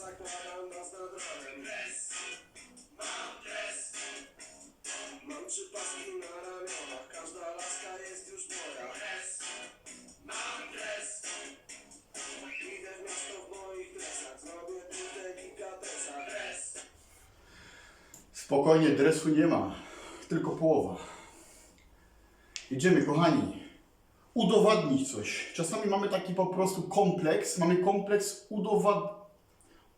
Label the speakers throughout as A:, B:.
A: zakładam nas nad ranem Dres, mam dres Mam trzy paski na ramionach Każda laska jest już moja Dres, mam dres Idę w miasto w moich dresach Zrobię tu delikatesa Dres
B: Spokojnie, dresu nie ma. Tylko połowa. Idziemy, kochani. Udowadnić coś. Czasami mamy taki po prostu kompleks. Mamy kompleks udowad...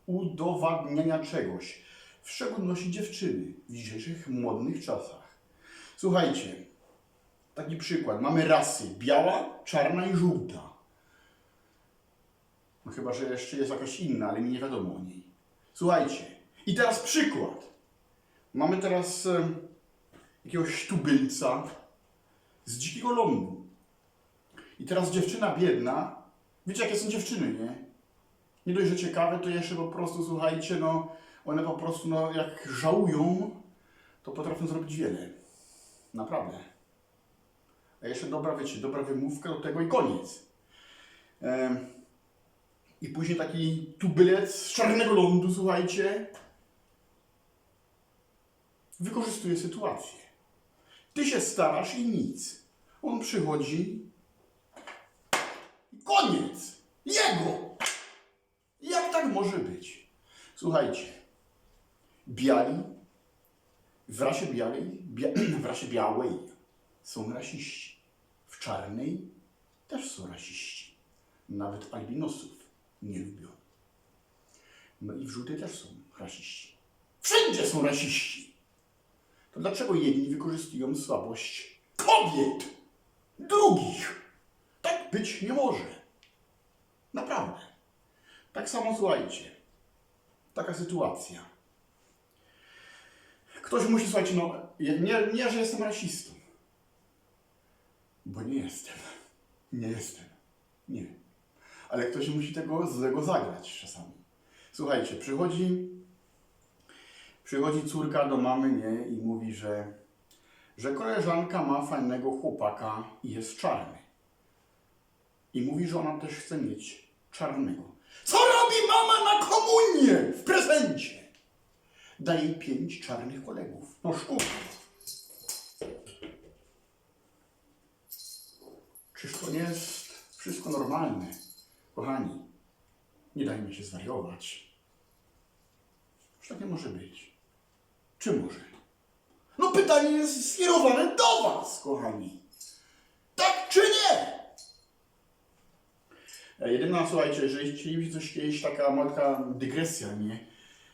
B: udowadniania czegoś. W szczególności dziewczyny w dzisiejszych modnych czasach. Słuchajcie, taki przykład. Mamy rasy biała, czarna i żółta. No chyba, że jeszcze jest jakaś inna, ale mi nie wiadomo o niej. Słuchajcie, i teraz przykład. Mamy teraz e, jakiegoś tubylca z dzikiego lądu. I teraz dziewczyna biedna, wiecie jakie są dziewczyny, nie? Nie dość, że ciekawe, to jeszcze po prostu, słuchajcie, no, one po prostu, no, jak żałują, to potrafią zrobić wiele. Naprawdę. A jeszcze dobra, wiecie, dobra wymówka do tego i koniec. Em, I później taki tubylec z czarnego lądu, słuchajcie, wykorzystuje sytuację. Ty się starasz i nic. On przychodzi i koniec. Jego. Tak może być? Słuchajcie. Biali w rasie białej, bia, w rasie białej są rasiści. W czarnej też są rasiści. Nawet albinosów nie lubią. No i w żółtej też są rasiści. Wszędzie są rasiści. To dlaczego jedni wykorzystują słabość kobiet, drugich? Tak być nie może. Naprawdę. Tak samo słuchajcie. Taka sytuacja. Ktoś musi, słuchajcie, no, nie, nie, że jestem rasistą. Bo nie jestem. Nie jestem. Nie. Ale ktoś musi tego złego zagrać czasami. Słuchajcie, przychodzi Przychodzi córka do mamy, nie, i mówi, że, że koleżanka ma fajnego chłopaka i jest czarny. I mówi, że ona też chce mieć czarnego. Co robi mama na komunię w prezencie? Daje pięć czarnych kolegów. No szkoda. Czyż to nie jest wszystko normalne? Kochani, nie dajmy się zwariować. Czy tak nie może być? Czy może? No pytanie jest skierowane do Was, kochani. Tak czy nie? E, Jedyna, słuchajcie, jeżeli chcielibyście coś kiedyś, taka malutka dygresja, nie?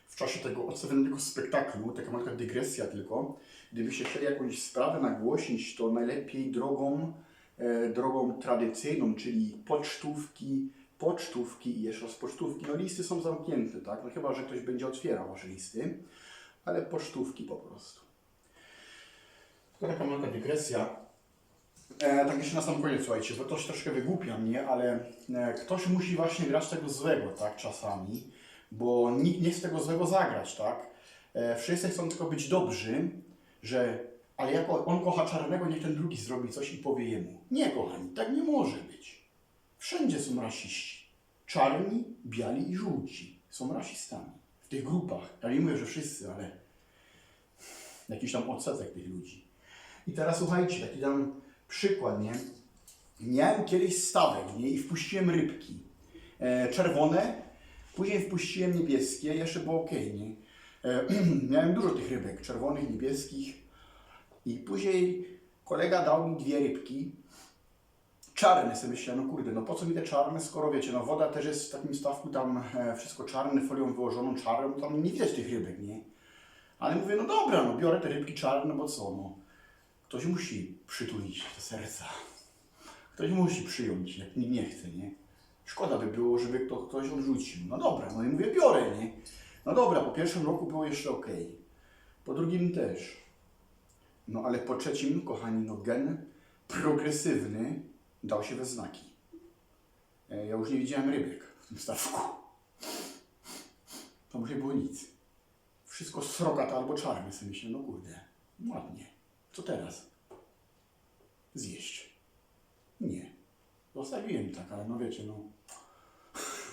B: W czasie tego odstawionego spektaklu, taka malutka dygresja tylko. Gdybyście chcieli jakąś sprawę nagłośnić, to najlepiej drogą, e, drogą tradycyjną, czyli pocztówki, pocztówki i jeszcze raz pocztówki. No listy są zamknięte, tak? No chyba, że ktoś będzie otwierał wasze listy, ale pocztówki po prostu. To taka mała dygresja. E, tak jeszcze na sam koniec, słuchajcie, bo to się troszkę wygłupia mnie, ale e, ktoś musi właśnie grać tego złego, tak, czasami, bo nikt nie chce tego złego zagrać, tak. E, wszyscy chcą tylko być dobrzy, że, ale jak on kocha czarnego, niech ten drugi zrobi coś i powie jemu. Nie, kochani, tak nie może być. Wszędzie są rasiści. Czarni, biali i żółci są rasistami. W tych grupach. Ja nie mówię, że wszyscy, ale jakiś tam odsetek tych ludzi. I teraz słuchajcie, taki tam przykład, nie? Miałem kiedyś stawek, nie? I wpuściłem rybki. E, czerwone, później wpuściłem niebieskie, jeszcze było ok, nie? E, miałem dużo tych rybek, czerwonych, niebieskich. I później kolega dał mi dwie rybki. Czarne sobie myślałem, no kurde, no po co mi te czarne, skoro wiecie, no woda też jest w takim stawku tam e, wszystko czarne, folią wyłożoną czarną, tam nie widać tych rybek, nie? Ale mówię, no dobra, no biorę te rybki czarne, bo co, no. Ktoś musi przytulić te serca. Ktoś musi przyjąć, jak nikt nie chce, nie? Szkoda by było, żeby kto, ktoś odrzucił. No dobra, no i mówię, biorę, nie? No dobra, po pierwszym roku było jeszcze ok. Po drugim też. No ale po trzecim, kochani, no gen progresywny dał się we znaki. E, Ja już nie widziałem rybek w tym stawku. To już nie było nic. Wszystko srokate albo czarne sobie myślę, no kurde, ładnie. Co teraz? Zjeść. Nie. Zostawiłem tak, ale no wiecie, no.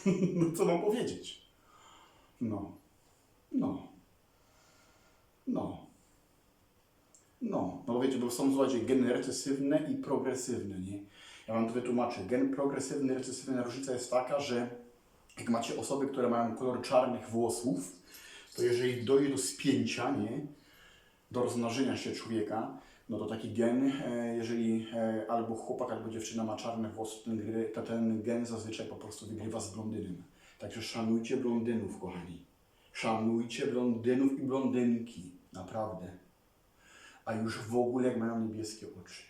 B: no co mam powiedzieć? No. No. No. No, no bo wiecie, bo są słuchajcie, geny recesywne i progresywne, nie? Ja wam to wytłumaczę. Gen progresywny, recesywny, różnica jest taka, że jak macie osoby, które mają kolor czarnych włosów, to jeżeli dojdzie do spięcia, nie? Do rozmnożenia się człowieka, no to taki gen, e, jeżeli e, albo chłopak, albo dziewczyna ma czarne włosy, to ten gen zazwyczaj po prostu wygrywa z blondynem. Także szanujcie blondynów, kochani. Szanujcie blondynów i blondynki. Naprawdę. A już w ogóle jak mają niebieskie oczy.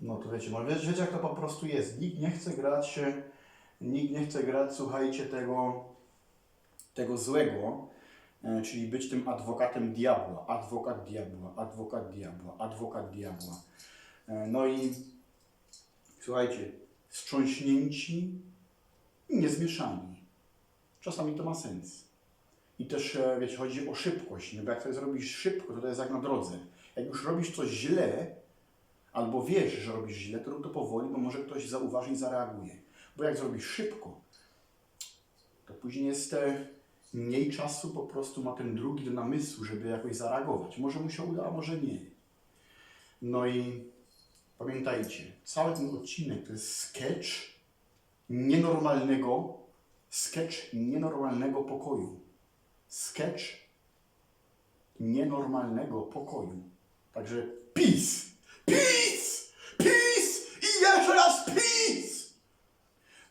B: No to wiecie, wiecie, wiecie jak to po prostu jest. Nikt nie chce grać, e, nikt nie chce grać, słuchajcie, tego, tego złego, e, czyli być tym adwokatem diabła, adwokat diabła, adwokat diabła, adwokat diabła. E, no i słuchajcie, wstrząśnięci i niezmieszani. Czasami to ma sens. I też, e, wiecie, chodzi o szybkość, nie? bo jak coś zrobisz szybko, to to jest jak na drodze. Jak już robisz coś źle, albo wiesz, że robisz źle, to rób to powoli, bo może ktoś zauważy i zareaguje. Bo jak zrobisz szybko, to później jest e, mniej czasu po prostu ma ten drugi do namysłu, żeby jakoś zareagować. Może mu się uda, a może nie. No i pamiętajcie, cały ten odcinek to jest sketch nienormalnego, sketch nienormalnego pokoju. Sketch nienormalnego pokoju. Także peace! Peace! Peace! I jeszcze raz!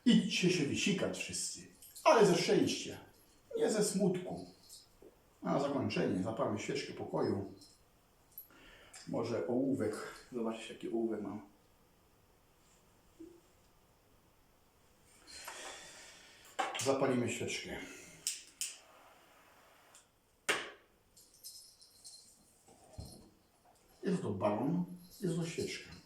B: Idźcie się wysikać wszyscy, ale ze szczęścia, nie ze smutku. Na zakończenie zapalmy świeczkę pokoju. Może ołówek. Zobaczcie, jaki ołówek mam. Zapalimy świeczkę. Jest to balon, jest to świeczka.